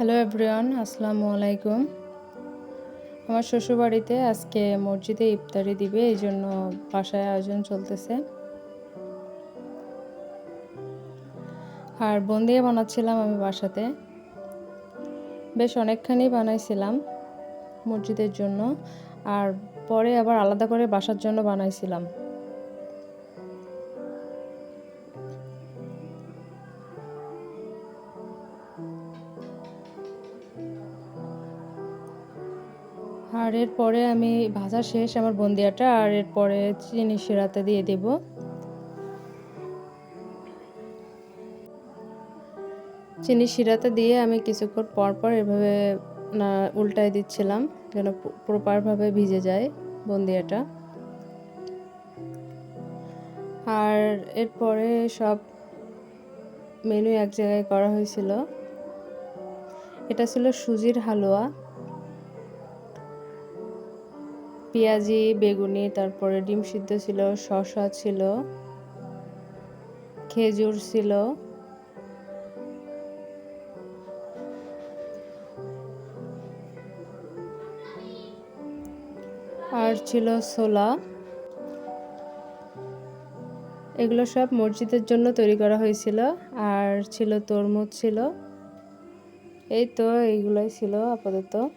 Hello everyone আসসালামু আলাইকুম আমার শ্বশুরবাড়িতে আজকে মসজিদে ইফতারি দিবে, এই জন্য বাসায় আয়োজন চলতেছে। আর বন্দিয়ে বানাচ্ছিলাম আমি বাসাতে। বেশ অনেকখানি বানাইছিলাম মসজিদের জন্য, আর পরে আবার আলাদা করে বাসার জন্য বানাইছিলাম। আর এরপরে আমি ভাজা শেষ আমার বন্দিয়াটা, আর এরপরে চিনি শিরাতে দিয়ে দেব। চিনি শিরাতে দিয়ে আমি কিছুক্ষণ পর পর এভাবে, না, উল্টায় দিচ্ছিলাম যেন প্রপারভাবে ভিজে যায় বন্দিয়াটা। আর এরপরে সব মেনু এক জায়গায় করা হয়েছিল। এটা ছিল সুজির হালুয়া। পেঁয়াজি, বেগুনি, তারপরে ডিম সিদ্ধ ছিল, শসা ছিল, খেজুর ছিল। আর ছিল ছোলা। এগুলো সব মসজিদের জন্য তৈরি করা হয়েছিল। আর ছিল তরমুজ ছিল। এই তো, এইগুলোই ছিল আপাতত।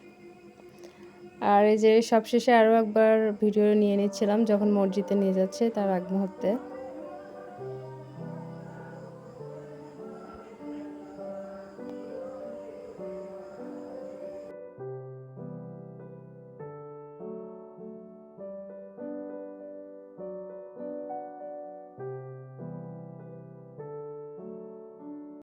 আর এই যে সবশেষে আরও একবার ভিডিও নিয়ে নিচ্ছিলাম, যখন মসজিদে নিয়ে যাচ্ছে তার আগ মুহূর্তে